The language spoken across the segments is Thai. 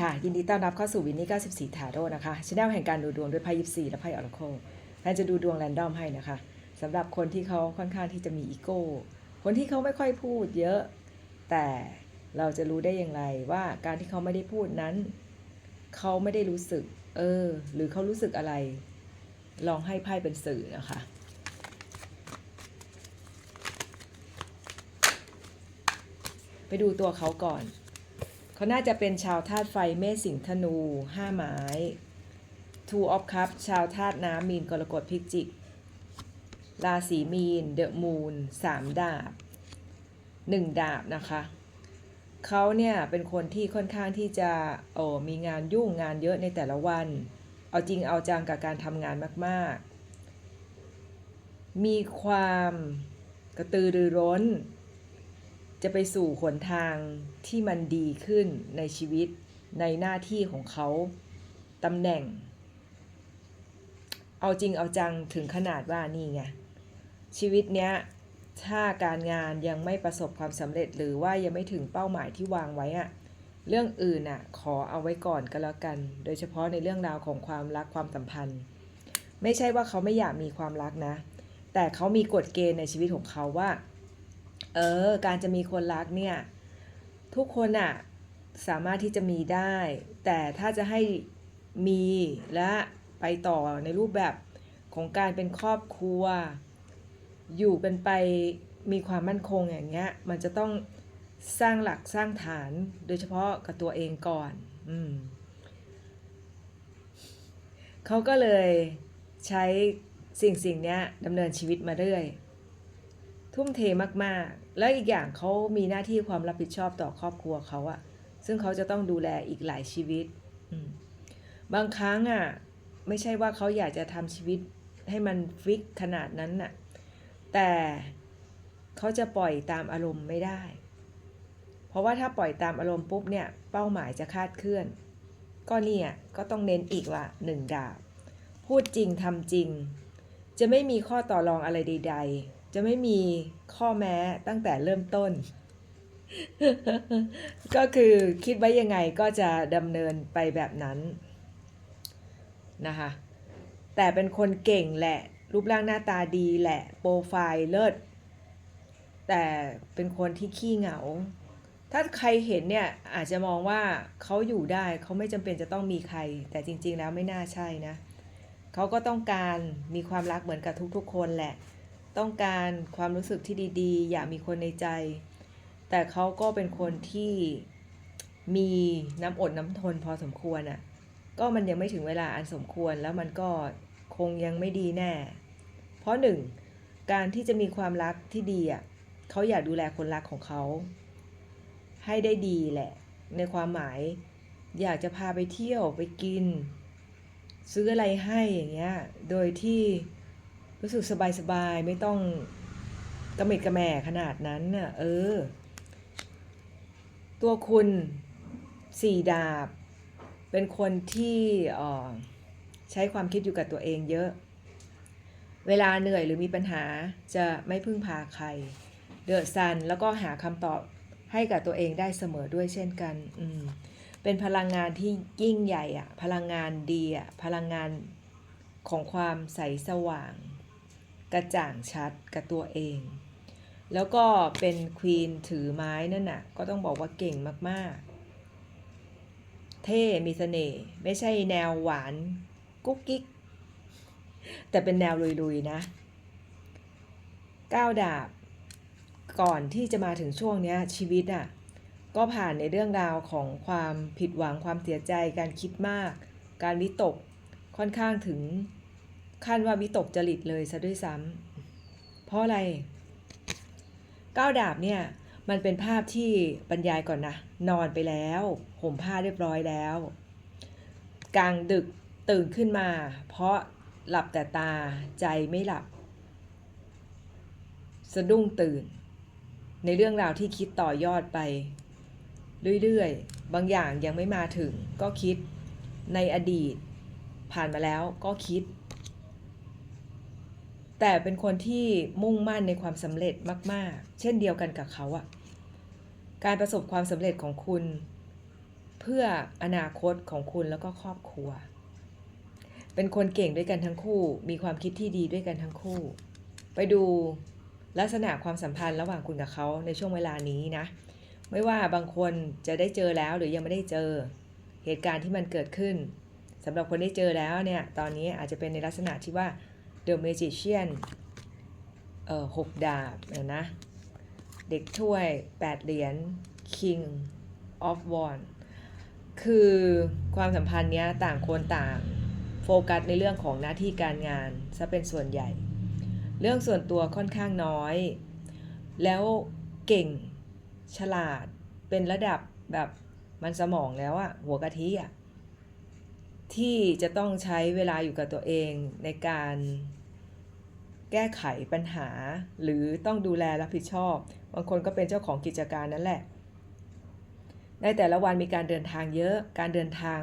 ค่ะ ยินดีต้อนรับเข้าสู่วินนี่94ทาโร่นะคะช anel แห่งการดูดวงด้วยไพ่ยิปซีและไพ่ออร์โคแพนจะดูดวงแรนดอมให้นะคะสำหรับคนที่เขาค่อนข้างที่จะมีอีโก้ คนที่เขาไม่ค่อยพูดเยอะ แต่เราจะรู้ได้อย่างไรว่าการที่เขาไม่ได้พูดนั้น เขาไม่ได้รู้สึก เออ หรือเขารู้สึกอะไร ลองให้ไพ่เป็นสื่อนะคะไปดูตัวเขาก่อน เขาน่าจะเป็นชาวธาตุไฟเมษสิงธนูห้าไม้ Two of Cups ชาวธาตุน้ำมีนกรกฎพิจิก ราศีมีนเดอะมูนสามดาบหนึ่งดาบนะคะเขาเนี่ยเป็นคนที่ค่อนข้างที่จะโอ้มีงานยุ่งงานเยอะในแต่ละวัน เอาจริงเอาจังกับการทำงานมากๆ มีความกระตือรือร้น จะไปสู่หนทางที่มันดีขึ้นในชีวิตในหน้าที่ของเขาตำแหน่ง เอาจริงเอาจังถึงขนาดว่านี่ไงชีวิตเนี้ยถ้าการงานยังไม่ประสบความสำเร็จหรือว่ายังไม่ถึงเป้าหมายที่วางไว้อะเรื่องอื่นอะขอเอาไว้ก่อนก็แล้วกัน โดยเฉพาะในเรื่องราวของความรักความสัมพันธ์ ไม่ใช่ว่าเขาไม่อยากมีความรักนะ แต่เขามีกฎเกณฑ์ในชีวิตของเขาว่า เออ การจะมีคนรักเนี่ย ทุกคนอะสามารถที่จะมีได้ แต่ถ้าจะให้มีและไปต่อในรูปแบบของการเป็นครอบครัว อยู่กันไปมีความมั่นคงอย่างเงี้ย มันจะต้องสร้างหลักสร้างฐานโดยเฉพาะกับตัวเองก่อน อืมเขาก็เลยใช้สิ่งสิ่งเนี้ยดำเนินชีวิตมาเรื่อย ทุ่มเทมากๆ แล้วอีกอย่างเขามีหน้าที่ความรับผิดชอบต่อครอบครัวเขาอะซึ่งเขาจะต้องดูแลอีกหลายชีวิต บางครั้งอะไม่ใช่ว่าเขาอยากจะทำชีวิตให้มันฟิกขนาดนั้นน่ะ แต่เขาจะปล่อยตามอารมณ์ไม่ได้ เพราะว่าถ้าปล่อยตามอารมณ์ปุ๊บเนี่ย เป้าหมายจะคาดเคลื่อน ก็เนี่ยก็ต้องเน้นอีกว่าหนึ่งดาบ พูดจริงทำจริง จะไม่มีข้อต่อรองอะไรใด ๆ จะไม่มีข้อแม้ตั้งแต่เริ่มต้น ก็คือคิดไว้ยังไงก็จะดำเนินไปแบบนั้นนะคะ แต่เป็นคนเก่งแหละ รูปร่างหน้าตาดีแหละ โปรไฟล์เลิศ แต่เป็นคนที่ขี้เหงา ถ้าใครเห็นเนี่ยอาจจะมองว่าเขาอยู่ได้เขาไม่จำเป็นจะต้องมีใคร แต่จริง ๆ แล้วไม่น่าใช่นะ เขาก็ต้องการมีความรักเหมือนกับทุกๆ คนแหละ ต้องการความรู้สึกที่ดีๆ อยากมีคนในใจ แต่เขาก็เป็นคนที่มีน้ำอดน้ำทนพอสมควรอะ่ะ ก็มันยังไม่ถึงเวลาอันสมควรแล้วมันก็คงยังไม่ดีแน่ เพราะหนึ่งการที่จะมีความรักที่ดีอะเขาอยากดูแลคนรักของเขา ให้ได้ดีแหละ ในความหมาย อยากจะพาไปเที่ยวไปกิน ซื้ออะไรให้อย่างเงี้ย โดยที่ รู้สึกสบายๆ ไม่ต้องกระเม็ดกระแม่ขนาดนั้นน่ะเออ ตัวคุณสี่ดาบ เป็นคนที่ใช้ความคิดอยู่กับตัวเองเยอะ เวลาเหนื่อยหรือมีปัญหาจะไม่พึ่งพาใคร เดือดซันแล้วก็หาคำตอบให้กับตัวเองได้เสมอด้วยเช่นกันอืมเป็นพลังงานที่ยิ่งใหญ่อะพลังงานดีอะพลังงานของความใสสว่าง กระจ่างชัดกับตัวเอง แล้วก็เป็นควีนถือไม้นั่นน่ะ ก็ต้องบอกว่าเก่งมากๆ เท่มีเสน่ห์ไม่ใช่แนวหวานกุ๊กกิ๊ก แต่เป็นแนวลุยๆนะก้าวดาบ ก่อนที่จะมาถึงช่วงนี้ชีวิตอะก็ผ่านในเรื่องราวของความผิดหวังความเสียใจการคิดมาก การวิตกค่อนข้างถึง ขั้นว่าวิตกจริตเลยซะด้วยซ้ำเพราะอะไรก้าวดาบเนี่ยมันเป็นภาพที่บรรยายก่อนนะ นอนไปแล้วห่มผ้าเรียบร้อยแล้ว กลางดึกตื่นขึ้นมา เพราะหลับแต่ตาใจไม่หลับ สะดุ้งตื่น ในเรื่องราวที่คิดต่อยอดไป เรื่อยๆ บางอย่างยังไม่มาถึงก็คิดในอดีต ผ่านมาแล้วก็คิด แต่เป็นคนที่มุ่งมั่นในความสำเร็จมาก ๆ เช่นเดียวกันกับเขาอะการประสบความสำเร็จของคุณ เพื่ออนาคตของคุณแล้วก็ครอบครัว เป็นคนเก่งด้วยกันทั้งคู่ มีความคิดที่ดีด้วยกันทั้งคู่ ไปดูลักษณะความสัมพันธ์ระหว่างคุณกับเขาในช่วงเวลานี้นะ ไม่ว่าบางคนจะได้เจอแล้วหรือยังไม่ได้เจอ เหตุการณ์ที่มันเกิดขึ้นสำหรับคนที่เจอแล้วเนี่ย ตอนนี้อาจจะเป็นในลักษณะที่ว่า The Magician เอ่อหกดาบเออนะ เด็กถ้วย 8 เหรียญ King of Wands คือความสัมพันธ์เนี้ยต่างคนต่างโฟกัสในเรื่องของหน้าที่การงานซะเป็นส่วนใหญ่ เรื่องส่วนตัวค่อนข้างน้อย แล้วเก่งฉลาดเป็นระดับแบบมันสมองแล้วอะหัวกะทิอะ ที่จะต้องใช้เวลาอยู่กับตัวเองในการแก้ไขปัญหา หรือต้องดูแลรับผิดชอบ บางคนก็เป็นเจ้าของกิจการนั่นแหละ ในแต่ละวันมีการเดินทางเยอะ การเดินทาง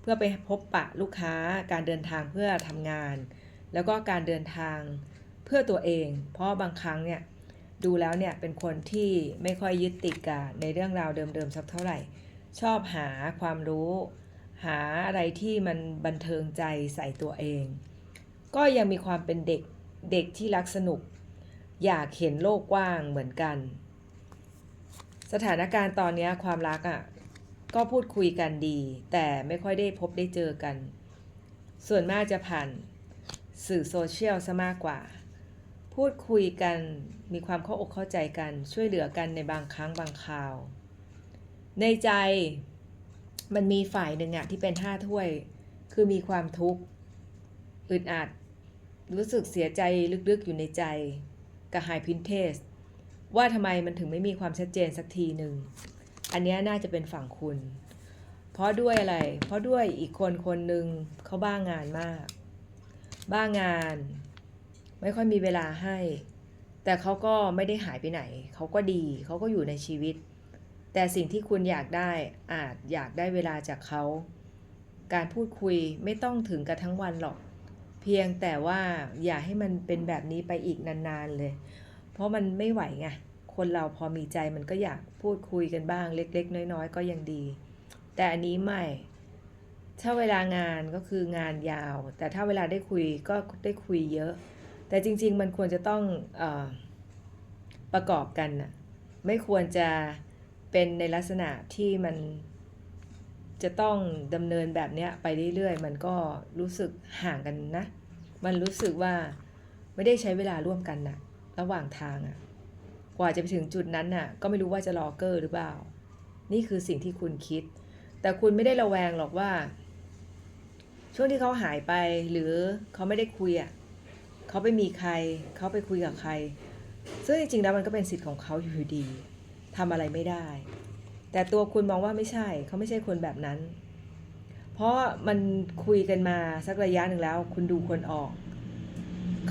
เพื่อไปพบปะลูกค้า การเดินทางเพื่อทำงาน แล้วก็การเดินทางเพื่อตัวเอง เพราะบางครั้งเนี่ยดูแล้วเนี่ยเป็นคนที่ไม่ค่อยยึดติดกับในเรื่องราวเดิมๆสักเท่าไหร่ ชอบหาความรู้ หาอะไรที่มันบันเทิงใจใส่ตัวเอง ก็ยังมีความเป็นเด็กเด็กที่รักสนุก อยากเห็นโลกกว้างเหมือนกัน สถานการณ์ตอนนี้ความรักอะ่ะก็พูดคุยกันดี แต่ไม่ค่อยได้พบได้เจอกัน ส่วนมากจะผ่านสื่อโซเชียลซะมากกว่า พูดคุยกันมีความเข้าอกเข้าใจกัน ช่วยเหลือกันในบางครั้งบางคราว ในใจ มันมีฝ่ายหนึ่งอะที่เป็นห้าถ้วย คือมีความทุกข์อึดอัด รู้สึกเสียใจลึกๆอยู่ในใจกับไฮพินเทส ว่าทำไมมันถึงไม่มีความชัดเจนสักทีหนึ่ง อันนี้น่าจะเป็นฝั่งคุณ เพราะด้วยอะไร เพราะด้วยอีกคนคนหนึ่งเขาบ้างงานมาก บ้างงาน ไม่ค่อยมีเวลาให้ แต่เขาก็ไม่ได้หายไปไหน เขาก็ดี เขาก็อยู่ในชีวิต แต่สิ่งที่คุณอยากได้อาจอยากได้เวลาจากเขา การพูดคุยไม่ต้องถึงกันทั้งวันหรอก เพียงแต่ว่าอย่าให้มันเป็นแบบนี้ไปอีกนานๆเลย เพราะมันไม่ไหวไง คนเราพอมีใจมันก็อยากพูดคุยกันบ้างเล็ก ๆ น้อย ๆ ก็ยังดี แต่อันนี้ไม่ ถ้าเวลางานก็คืองานยาว แต่ถ้าเวลาได้คุยก็ได้คุยเยอะ แต่จริง ๆ มันควรจะต้องอประกอบกันนะไม่ควรจะ เป็นในลักษณะที่มันจะต้องดำเนินแบบเนี้ยไปเรื่อยๆ มันก็รู้สึกห่างกันนะ มันรู้สึกว่าไม่ได้ใช้เวลาร่วมกันนะระหว่างทางอะ่ะกว่าจะไปถึงจุดนั้นน่ะ ก็ไม่รู้ว่าจะรอเกอร์หรือเปล่า นี่คือสิ่งที่คุณคิด แต่คุณไม่ได้ระแวงหรอกว่า ช่วงที่เขาหายไปหรือเขาไม่ได้คุยอะเขาไปมีใคร เขาไปคุยกับใคร ซึ่งจริงๆแล้วมันก็เป็นสิทธิ์ของเขาอยู่ดี ทำอะไรไม่ได้ แต่ตัวคุณมองว่าไม่ใช่ เขาไม่ใช่คนแบบนั้น เพราะมันคุยกันมาสักระยะหนึ่งแล้ว คุณดูคนออก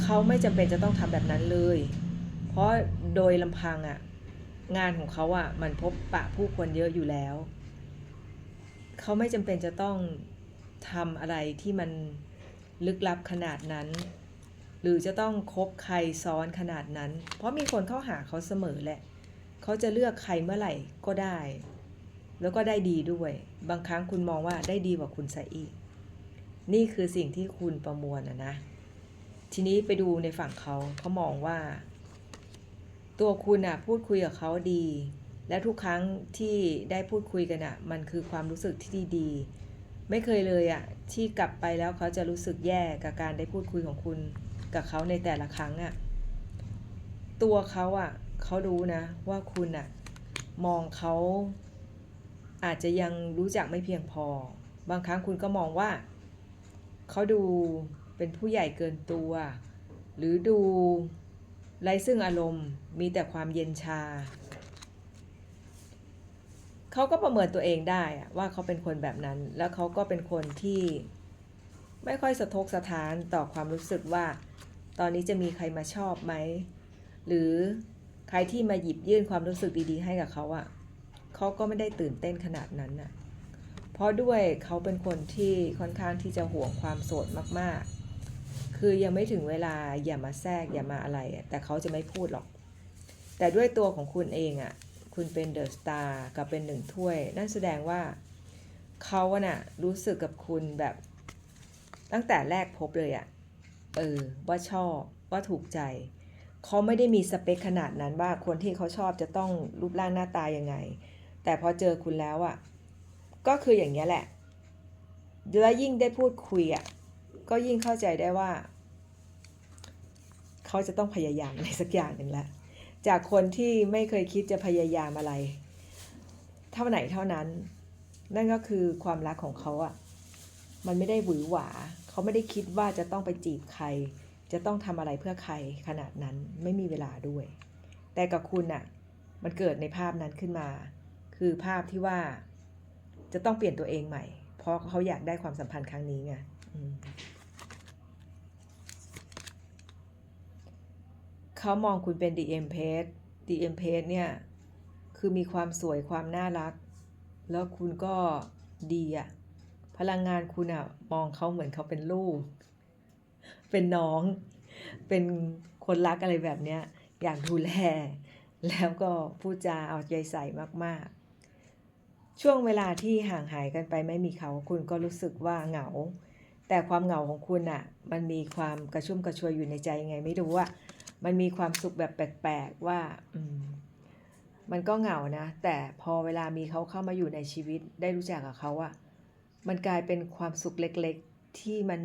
เขาไม่จำเป็นจะต้องทำแบบนั้นเลย เพราะโดยลำพังอะ่ะงานของเขาอะ่ะมันพบปะผู้คนเยอะอยู่แล้ว เขาไม่จำเป็นจะต้องทำอะไรที่มันลึกลับขนาดนั้น หรือจะต้องคบใครซ้อนขนาดนั้น เพราะมีคนเข้าหาเขาเสมอแหละ เขาจะเลือกใครเมื่อไหร่ก็ได้ แล้วก็ได้ดีด้วย บางครั้งคุณมองว่าได้ดีกว่าคุณซะอีก นี่คือสิ่งที่คุณประมวลนะนะ ทีนี้ไปดูในฝั่งเขาเขามองว่า ตัวคุณอะพูดคุยกับเขาดี และทุกครั้งที่ได้พูดคุยกันอะมันคือความรู้สึกที่ดีไม่เคยเลยอะที่กลับไปแล้วเขาจะรู้สึกแย่กับการได้พูดคุยของคุณกับเขาในแต่ละครั้งอะตัวเขาอะ เขารู้นะว่าคุณอะมองเขาอาจจะยังรู้จักไม่เพียงพอ บางครั้งคุณก็มองว่า เขาดูเป็นผู้ใหญ่เกินตัว หรือดูไร้ซึ่งอารมณ์มีแต่ความเย็นชา เขาก็ประเมินตัวเองได้อะว่าเขาเป็นคนแบบนั้น แล้วเขาก็เป็นคนที่ไม่ค่อยสะทกสะท้านต่อความรู้สึกว่า ตอนนี้จะมีใครมาชอบไหม หรือ ใครที่มาหยิบยื่นความรู้สึกดีๆ ให้กับเขาอะ่ะเขาก็ไม่ได้ตื่นเต้นขนาดนั้นน่ะ เพราะด้วยเขาเป็นคนที่ค่อนข้างที่จะห่วงความโสดมากๆ คือยังไม่ถึงเวลาอย่ามาแทรกอย่ามาอะไรอะแต่เขาจะไม่พูดหรอก แต่ด้วยตัวของคุณเองอะ่ะ คุณเป็นเดอะสตาร์กับเป็นหนึ่งถ้วย นั่นแสดงว่าเขาอะน่ะรู้สึกกับคุณแบบ ตั้งแต่แรกพบเลยอะ เออ ว่าชอบ ว่าถูกใจ เขาไม่ได้มีสเปคขนาดนั้นว่าคนที่เขาชอบจะต้องรูปร่างหน้าตายังไง แต่พอเจอคุณแล้วอะก็คืออย่างเงี้ยแหละ แล้วยิ่งได้พูดคุยอะก็ยิ่งเข้าใจได้ว่า เขาจะต้องพยายามอะไรสักอย่างหนึ่งละจากคนที่ไม่เคยคิดจะพยายามอะไร เท่าไหนเท่านั้น นั่นก็คือความรักของเขาอะ่ะมันไม่ได้หวือหวา เขาไม่ได้คิดว่าจะต้องไปจีบใคร จะต้องทำอะไรเพื่อใครขนาดนั้นไม่มีเวลาด้วย แต่กับคุณอะมันเกิดในภาพนั้นขึ้นมา คือภาพที่ว่าจะต้องเปลี่ยนตัวเองใหม่ เพราะเขาอยากได้ความสัมพันธ์ครั้งนี้ไงเขามองคุณเป็น DM page DM page เนี่ยคือมีความสวยความน่ารัก แล้วคุณก็ดีอะพลังงานคุณอะมองเขาเหมือนเขาเป็นลูก เป็นน้อง เป็นคนรักอะไรแบบเนี้ยอยากดูแล แล้วก็พูดจาเอาใจใส่มากๆ ช่วงเวลาที่ห่างหายกันไปไม่มีเขาคุณก็รู้สึกว่าเหงา แต่ความเหงาของคุณอะมันมีความกระชุ่มกระชวยอยู่ในใจยังไงไม่รู้อะมันมีความสุขแบบแปลกๆว่าอืมมันก็เหงานะ แต่พอเวลามีเขาเข้ามาอยู่ในชีวิตได้รู้จักกับเขาอะมันกลายเป็นความสุขเล็กๆ ที่มัน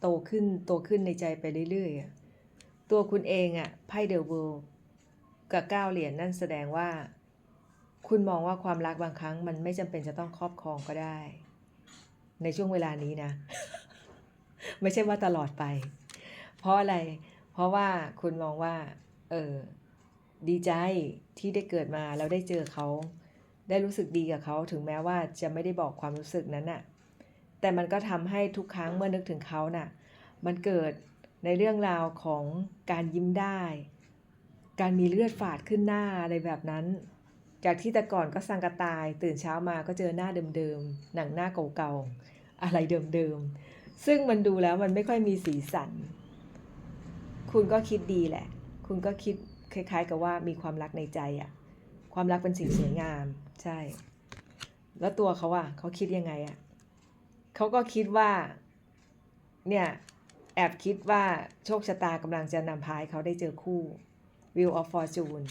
โตขึ้นโตขึ้นในใจไปเรื่อยๆ ตัวคุณเองอะไพ่เดอะเวิลด์กับเก้าเหรียญนั่นแสดงว่า คุณมองว่าความรักบางครั้ง มันไม่จำเป็นจะต้องครอบครองก็ได้ ในช่วงเวลานี้นะ ไม่ใช่ว่าตลอดไป เพราะอะไร เพราะว่าคุณมองว่า เออ ดีใจที่ได้เกิดมาแล้วได้เจอเขา ได้รู้สึกดีกับเขา ถึงแม้ว่าจะไม่ได้บอกความรู้สึกนั้นน่ะ แต่มันก็ทำให้ทุกครั้งเมื่อนึกถึงเขาน่ะ มันเกิดในเรื่องราวของการยิ้มได้ การมีเลือดฝาดขึ้นหน้าอะไรแบบนั้น จากที่แต่ก่อนก็สังกะตาย ตื่นเช้ามาก็เจอหน้าเดิมๆ หนังหน้าเก่าๆ อะไรเดิมๆ ซึ่งมันดูแล้วมันไม่ค่อยมีสีสัน คุณก็คิดดีแหละ คุณก็คิดคล้ายๆ กับว่ามีความรักในใจอะความรักเป็นสิ่งสวยงาม ใช่ แล้วตัวเขาอะเขาคิดยังไงอะ เขาก็คิดว่า เนี่ยแอบคิดว่าโชคชะตากำลังจะนำพาให้เขาได้เจอคู่ Wheel of Fortune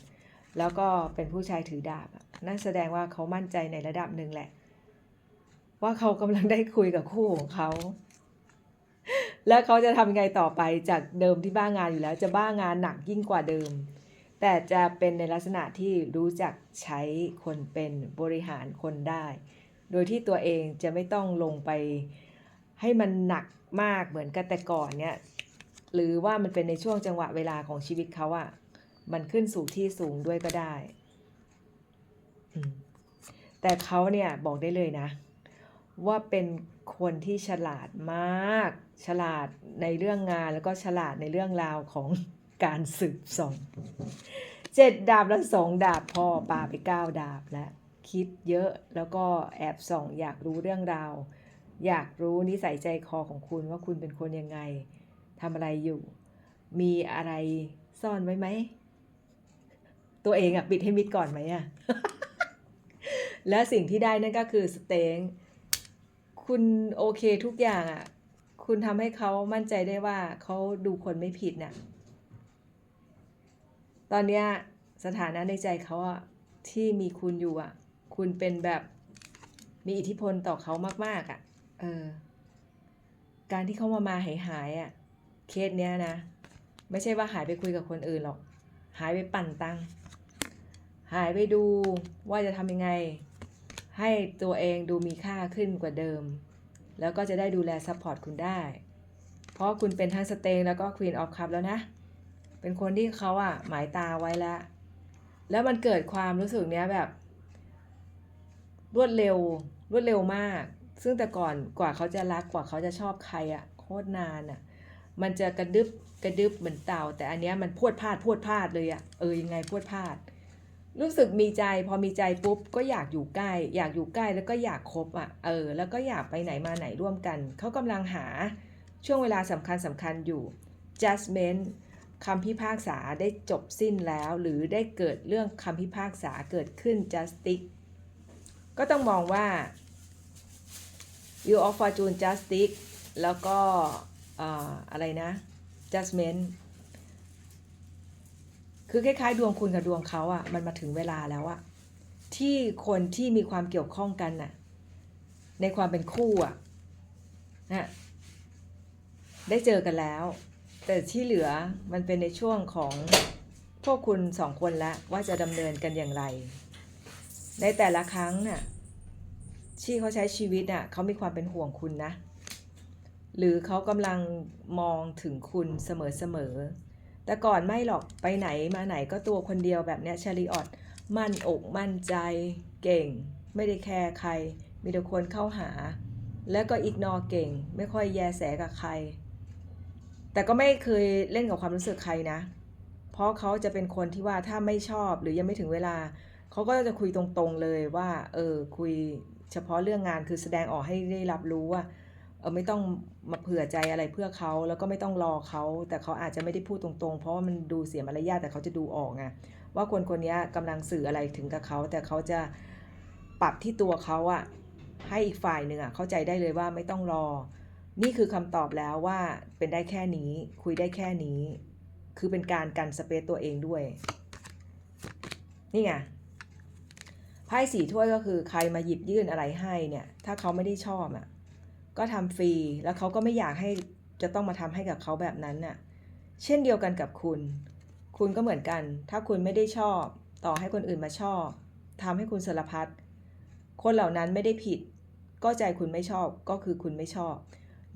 แล้วก็เป็นผู้ชายถือดาบ นั่นแสดงว่าเขามั่นใจในระดับหนึ่งแหละ ว่าเขากำลังได้คุยกับคู่ของเขา แล้วเขาจะทำไงต่อไปจากเดิมที่บ้างานอยู่แล้ว จะบ้างานหนักยิ่งกว่าเดิม แต่จะเป็นในลักษณะที่รู้จักใช้คนเป็นบริหารคนได้ โดยที่ตัวเองจะไม่ต้องลงไปให้มันหนักมากเหมือนกับแต่ก่อนเนี่ยหรือว่ามันเป็นในช่วงจังหวะเวลาของชีวิตเขาอะมันขึ้นสู่ที่สูงด้วยก็ได้ แต่เขาเนี่ยบอกได้เลยนะ ว่าเป็นคนที่ฉลาดมาก ฉลาดในเรื่องงานแล้วก็ฉลาดในเรื่องราวของการสืบส่องเจ็ดดาบแล้วสองดาบพ่อปาไปเก้าดาบแล้ว คิดเยอะแล้วก็แอบส่องอยากรู้เรื่องราว อยากรู้นิสัยใจคอของคุณว่าคุณเป็นคนยังไงทำอะไรอยู่ มีอะไรซ่อนไว้ไหม ตัวเองอะปิดให้มิดก่อนไหมอะและสิ่งที่ได้นั่นก็คือสเต็งคุณโอเคทุกอย่างอะคุณทำให้เขามั่นใจได้ว่าเขาดูคนไม่ผิดน่ะ ตอนเนี้ยสถานะในใจเขาอะที่มีคุณอยู่อะ คุณเป็นแบบมีอิทธิพลต่อเขามาก ๆอะเออ การที่เขามามาหายหายๆอะเคสเนี้ยนะ ไม่ใช่ว่าหายไปคุยกับคนอื่นหรอก หายไปปั่นตัง หายไปดูว่าจะทำยังไง ให้ตัวเองดูมีค่าขึ้นกว่าเดิม แล้วก็จะได้ดูแลซัพพอร์ตคุณได้ เพราะคุณเป็นทั้งสเตงแล้วก็ Queen of Cup แล้วนะ เป็นคนที่เขาอะหมายตาไว้แล้ว แล้วมันเกิดความรู้สึกเนี้ยแบบ รวดเร็วรวดเร็วมาก ซึ่งแต่ก่อนกว่าเขาจะรักกว่าเขาจะชอบใครอะโคตรนานอะมันจะกระดึบกระดึบเหมือนเต่า แต่อันเนี้ยมันพวดพลาดพวดพลาดเลยอะเออยังไงพวดพลาด รู้สึกมีใจพอมีใจปุ๊บก็อยากอยู่ใกล้ อยากอยู่ใกล้แล้วก็อยากคบอะเออแล้วก็อยากไปไหนมาไหนร่วมกัน เขากำลังหาช่วงเวลาสำคัญสำคัญอยู่ judgment คำพิพากษาได้จบสิ้นแล้ว หรือได้เกิดเรื่องคำพิพากษาเกิดขึ้น justice ก็ต้องมองว่า Wheel of Fortune Justice แล้วก็อ่าอะไรนะ Judgment คือคล้ายๆ ดวงคุณกับดวงเขาอะ่ะมันมาถึงเวลาแล้วอะที่คนที่มีความเกี่ยวข้องกันน่ะในความเป็นคู่อะนะได้เจอกันแล้ว แต่ที่เหลือมันเป็นในช่วงของพวกคุณสองคนละว่าจะดำเนินกันอย่างไร ในแต่ละครั้งน่ะที่เขาใช้ชีวิตน่ะเขามีความเป็นห่วงคุณนะ หรือเขากำลังมองถึงคุณเสมอๆแต่ก่อนไม่หรอกไปไหนมาไหนก็ตัวคนเดียวแบบเนี้ยชาลีออตมั่นอกมั่นใจเก่ง ไม่ได้แคร์ใคร มีแต่คนเข้าหา แล้วก็อีกนอเก่ง ไม่ค่อยแยแสกับใคร แต่ก็ไม่เคยเล่นกับความรู้สึกใครนะ เพราะเขาจะเป็นคนที่ว่าถ้าไม่ชอบหรือยังไม่ถึงเวลา เขาก็จะคุยตรงๆเลยว่า เออ คุยเฉพาะเรื่องงานคือแสดงออกให้ได้รับรู้ว่า เออไม่ต้องมาเผื่อใจอะไรเพื่อเขาแล้วก็ไม่ต้องรอเขา แต่เขาอาจจะไม่ได้พูดตรงๆ เพราะว่ามันดูเสียมารยาทแต่เขาจะดูออกไงว่าคนคนนี้กำลังสื่ออะไรถึงกับเขา แต่เขาจะปรับที่ตัวเขาอะให้อีกฝ่ายหนึ่งอะเข้าใจได้เลยว่าไม่ต้องรอ นี่คือคำตอบแล้วว่าเป็นได้แค่นี้ คุยได้แค่นี้ คือเป็นการกันสเปซตัวเองด้วย นี่ไง ไพ่สี่ถ้วยก็คือใครมาหยิบยื่นอะไรให้เนี่ย ถ้าเขาไม่ได้ชอบอะ ก็ทำฟรี แล้วเขาก็ไม่อยากให้จะต้องมาทำให้กับเขาแบบนั้นน่ะ เช่นเดียวกันกับคุณ คุณก็เหมือนกัน ถ้าคุณไม่ได้ชอบ ต่อให้คนอื่นมาชอบทำให้คุณสารพัด คนเหล่านั้นไม่ได้ผิด ก็ใจคุณไม่ชอบ ก็คือคุณไม่ชอบ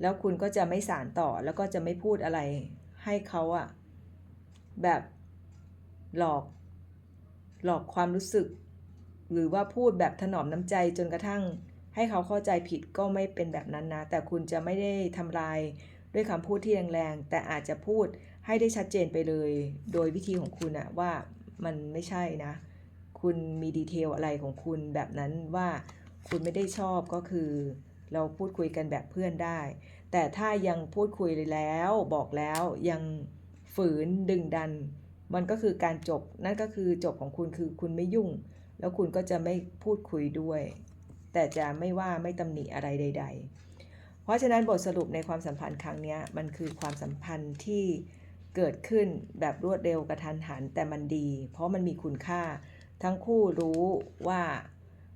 แล้วคุณก็จะไม่สารต่อ แล้วก็จะไม่พูดอะไร ให้เขาอะแบบหลอก หลอกความรู้สึก หรือว่าพูดแบบถนอมน้ำใจจนกระทั่ง ให้เขาเข้าใจผิดก็ไม่เป็นแบบนั้นนะ แต่คุณจะไม่ได้ทำลายด้วยคำพูดที่แรงๆ แต่อาจจะพูดให้ได้ชัดเจนไปเลย โดยวิธีของคุณอะว่ามันไม่ใช่นะ คุณมีดีเทลอะไรของคุณแบบนั้นว่าคุณไม่ได้ชอบก็คือ เราพูดคุยกันแบบเพื่อนได้ แต่ถ้ายังพูดคุยแล้วบอกแล้วยังฝืนดึงดัน มันก็คือการจบนั่นก็คือจบของคุณคือคุณไม่ยุ่ง แล้วคุณก็จะไม่พูดคุยด้วย แต่จะไม่ว่าไม่ตำหนิอะไรใด ๆ เพราะฉะนั้นบทสรุปในความสัมพันธ์ครั้งนี้มันคือความสัมพันธ์ที่เกิดขึ้นแบบรวดเร็วกระทันหันแต่มันดี เพราะมันมีคุณค่า ทั้งคู่รู้ว่า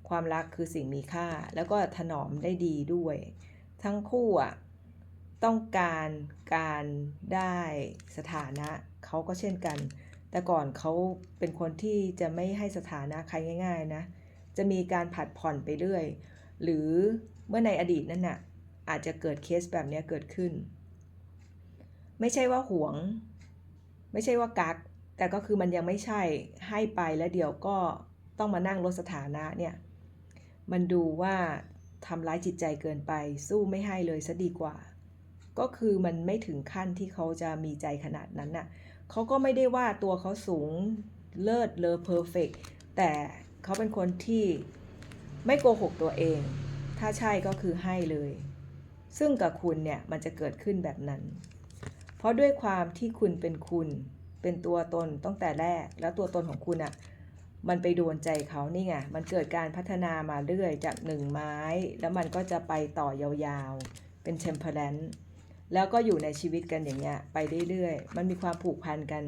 ความรักคือสิ่งมีค่า แล้วก็ถนอมได้ดีด้วย ทั้งคู่อะต้องการการได้สถานะเขาก็เช่นกัน แต่ก่อนเขาเป็นคนที่จะไม่ให้สถานะใครง่าย ๆนะ จะมีการผัดผ่อนไปเรื่อย หรือเมื่อในอดีตนั่นน่ะอาจจะเกิดเคสแบบนี้เกิดขึ้น ไม่ใช่ว่าหวง ไม่ใช่ว่ากัก แต่ก็คือมันยังไม่ใช่ให้ไปแล้วเดี๋ยวก็ต้องมานั่งลดสถานะเนี่ยมันดูว่าทำร้ายจิตใจเกินไป สู้ไม่ให้เลยซะดีกว่า ก็คือมันไม่ถึงขั้นที่เขาจะมีใจขนาดนั้นน่ะ เขาก็ไม่ได้ว่าตัวเขาสูงเลิศเลอเพอร์เฟกแต่เขาเป็นคนที่ไม่โกหกตัวเอง ถ้าใช่ก็คือให้เลย ซึ่งกับคุณเนี่ยมันจะเกิดขึ้นแบบนั้น เพราะด้วยความที่คุณเป็นคุณ เป็นตัวตนตั้งแต่แรก แล้วตัวตนของคุณอะ่ะมันไปโดนใจเขานี่ไง มันเกิดการพัฒนามาเรื่อยจากหนึ่งไม้ แล้วมันก็จะไปต่อยาวๆ เป็นเทมเพลน แล้วก็อยู่ในชีวิตกันอย่างเงี้ยไปเรื่อยๆ มันมีความผูกพันกัน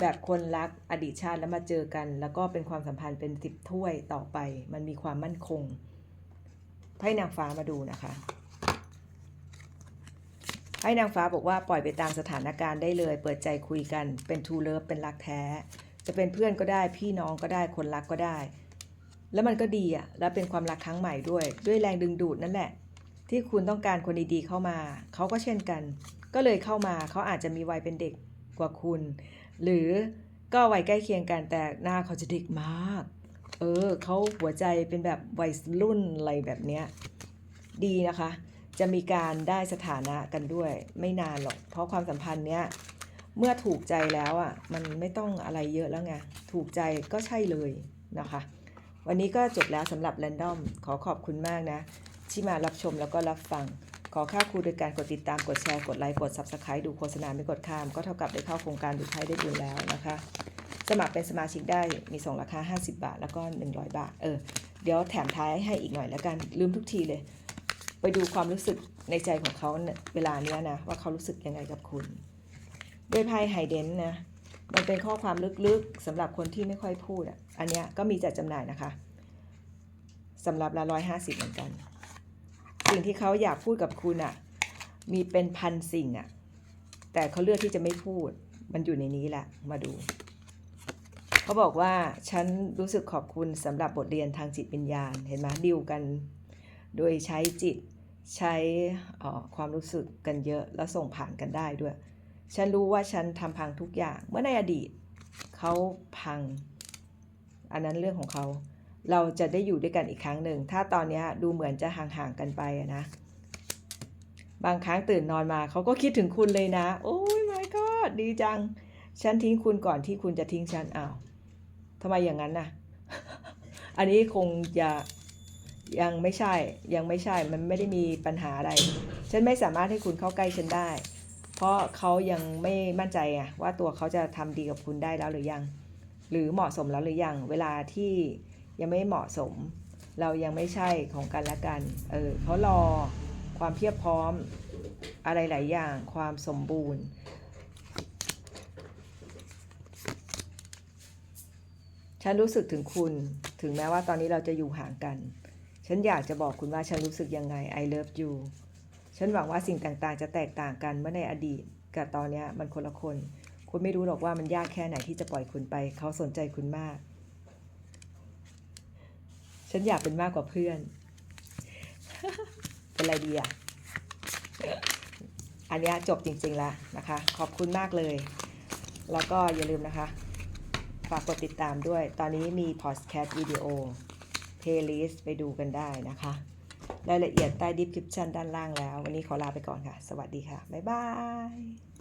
แบบคนรักอดีตชาติแล้วมาเจอกัน แล้วก็เป็นความสัมพันธ์เป็นสิบถ้วยต่อไป มันมีความมั่นคงไพ่นางฟ้ามาดูนะคะไพ่นางฟ้าบอกว่าปล่อยไปตามสถานการณ์ได้เลย เปิดใจคุยกันเป็นทูเลิฟเป็นรักแท้ จะเป็นเพื่อนก็ได้พี่น้องก็ได้คนรักก็ได้ แล้วมันก็ดีอะแล้วเป็นความรักครั้งใหม่ด้วย ด้วยแรงดึงดูดนั่นแหละ ที่คุณต้องการคนดีๆเข้ามา เขาก็เช่นกัน ก็เลยเข้ามาเขาอาจจะมีวัยเป็นเด็กกว่าคุณ หรือก็วัยใกล้เคียงกันแต่หน้าเขาจะเด็กมาก เออเขาหัวใจเป็นแบบวัยรุ่นอะไรแบบเนี้ยดีนะคะ จะมีการได้สถานะกันด้วย ไม่นานหรอก เพราะความสัมพันธ์เนี้ยเมื่อถูกใจแล้วอะมันไม่ต้องอะไรเยอะแล้วไงถูกใจก็ใช่เลยนะคะ วันนี้ก็จบแล้วสำหรับ Random ขอขอบคุณมากนะ ที่มารับชมแล้วก็รับฟัง ขอค่าครูโดยการกดติดตามกดแชร์กดไลค์กด Subscribe ดูโฆษณาไม่กดข้าม ก็เท่ากับได้เข้าโครงการดูไพ่ได้บุญแล้วนะคะ สมัครเป็นสมาชิกได้มีส่งราคา 50 บาท แล้วก็ 100 บาท เออ เดี๋ยวแถมท้ายให้อีกหน่อยแล้วกันลืมทุกทีเลย ไปดูความรู้สึกในใจของเขาเนี่ยเวลาเนี้ยนะ ว่าเขารู้สึกยังไงกับคุณ ด้วยไพ่ไฮเดนนะมันเป็นข้อความลึกๆสำหรับคนที่ไม่ค่อยพูดอะอันเนี้ยก็มีจัดจำหน่ายนะคะสำหรับละร้อยห้าสิบเหมือนกัน สิ่งที่เขาอยากพูดกับคุณอะมีเป็นพันสิ่งอะแต่เขาเลือกที่จะไม่พูด มันอยู่ในนี้แหละ มาดู เขาบอกว่าฉันรู้สึกขอบคุณสำหรับบทเรียนทางจิตวิญญาณ เห็นไหมดิวกัน โดยใช้จิตใช้ความรู้สึกกันเยอะ แล้วส่งผ่านกันได้ด้วย ฉันรู้ว่าฉันทำพังทุกอย่าง เมื่อในอดีตเขาพัง อันนั้นเรื่องของเขา เราจะได้อยู่ด้วยกันอีกครั้งหนึ่ง ถ้าตอนนี้ดูเหมือนจะห่างๆกันไปนะ บางครั้งตื่นนอนมาเขาก็คิดถึงคุณเลยนะ โอ้ย my god ดีจัง ฉันทิ้งคุณก่อนที่คุณจะทิ้งฉันอ้าวทำไมอย่างนั้นน่ะ อันนี้คงจะยังไม่ใช่ ยังไม่ใช่ มันไม่ได้มีปัญหาอะไร ฉันไม่สามารถให้คุณเข้าใกล้ฉันได้ เพราะเขายังไม่มั่นใจอะว่าตัวเขาจะทำดีกับคุณได้แล้วหรือยัง หรือเหมาะสมแล้วหรือยัง เวลาที่ ยังไม่เหมาะสม เรายังไม่ใช่ของกันและกัน เออเขารอความเพียบพร้อมอะไรหลายอย่างความสมบูรณ์ ฉันรู้สึกถึงคุณ ถึงแม้ว่าตอนนี้เราจะอยู่ห่างกัน ฉันอยากจะบอกคุณว่าฉันรู้สึกยังไง I love you ฉันหวังว่าสิ่งต่างๆ จะแตกต่างกันเมื่อในอดีตกับตอนนี้มันคนละคน คุณไม่รู้หรอกว่ามันยากแค่ไหนที่จะปล่อยคุณไป เขาสนใจคุณมาก ฉันอยากเป็นมากกว่าเพื่อน เป็นอะไรดีอะ อันนี้จบจริงๆแล้วนะคะ ขอบคุณมากเลย แล้วก็อย่าลืมนะคะ ฝากกดติดตามด้วย ตอนนี้มีพอดแคสต์วิดีโอ เพลย์ลิสต์ไปดูกันได้นะคะ รายละเอียดใต้ดิสคริปชันด้านล่างแล้ว วันนี้ขอลาไปก่อนค่ะ สวัสดีค่ะ บ๊ายบาย